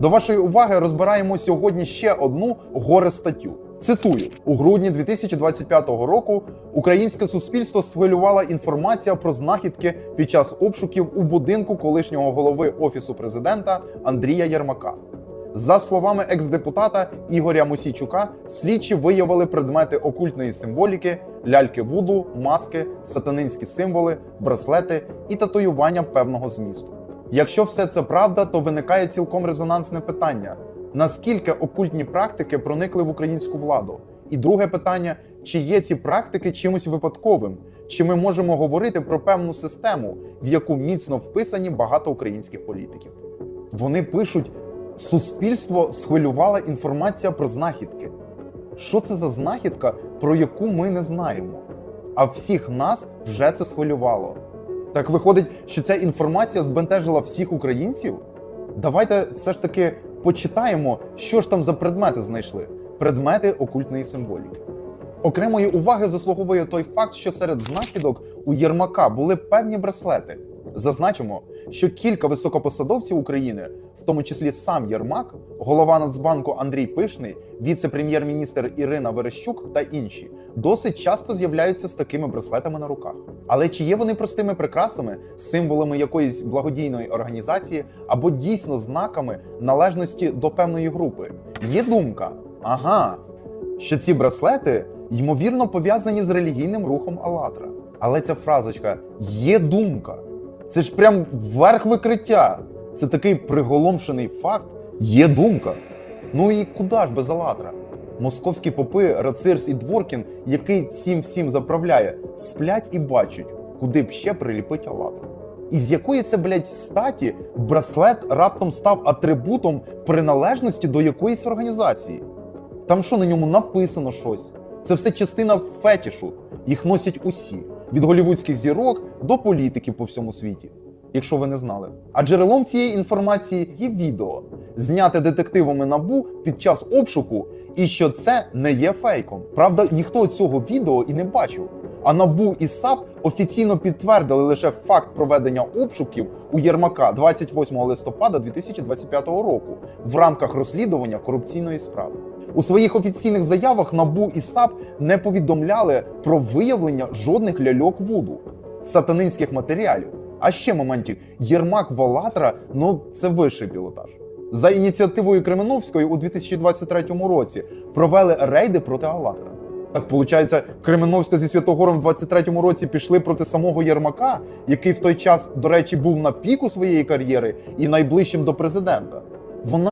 До вашої уваги розбираємо сьогодні ще одну горе статтю. Цитую у грудні 2025 року українське суспільство схвилювала інформація про знахідки під час обшуків у будинку колишнього голови офісу президента Андрія Єрмака. За словами екс-депутата Ігоря Мосійчука, слідчі виявили предмети окультної символіки, ляльки вуду, маски, сатанинські символи, браслети і татуювання певного змісту. Якщо все це правда, то виникає цілком резонансне питання: наскільки окультні практики проникли в українську владу? І друге питання: чи є ці практики чимось випадковим? Чи ми можемо говорити про певну систему, в яку міцно вписані багато українських політиків? Вони пишуть: суспільство схвилювала інформація про знахідки. Що це за знахідка, про яку ми не знаємо? А всіх нас вже це схвилювало. Так виходить, що ця інформація збентежила всіх українців? Давайте все ж таки почитаємо, що ж там за предмети знайшли: предмети окультної символіки. Окремої уваги заслуговує той факт, що серед знахідок у Єрмака були певні браслети. Зазначимо, що кілька високопосадовців України, в тому числі сам Єрмак, голова Нацбанку Андрій Пишний, віце-прем'єр-міністр Ірина Верещук та інші, досить часто з'являються з такими браслетами на руках. Але чи є вони простими прикрасами, символами якоїсь благодійної організації або дійсно знаками належності до певної групи? Є думка, ага, що ці браслети ймовірно пов'язані з релігійним рухом Алатра. Але ця фразочка є думка. Це ж прям верх викриття. Це такий приголомшений факт. Є думка. Ну і куди ж без Алатра? Московські попи, Рацирс і Дворкін, який цим всім заправляє, сплять і бачать, куди б ще приліпить Алатру. І з якої це, блядь, статі браслет раптом став атрибутом приналежності до якоїсь організації? Там що на ньому написано щось? Це все частина фетішу. Їх носять усі від голівудських зірок до політиків по всьому світі. Якщо ви не знали. А джерелом цієї інформації є відео, зняте детективами набу під час обшуку, і що це не є фейком. Правда, ніхто цього відео і не бачив. А набу і САП офіційно підтвердили лише факт проведення обшуків у Єрмака 28 листопада 2025 року в рамках розслідування корупційної справи. У своїх офіційних заявах НАБУ і САП не повідомляли про виявлення жодних ляльок вуду, сатанинських матеріалів. А ще моментів Єрмак Валатра ну це вищий пілотаж. За ініціативою Кременовської у 2023 році провели рейди проти Алатра. Так виходить, Кременовська зі Святогором в 23-му році пішли проти самого Єрмака, який в той час, до речі, був на піку своєї кар'єри і найближчим до президента. Вона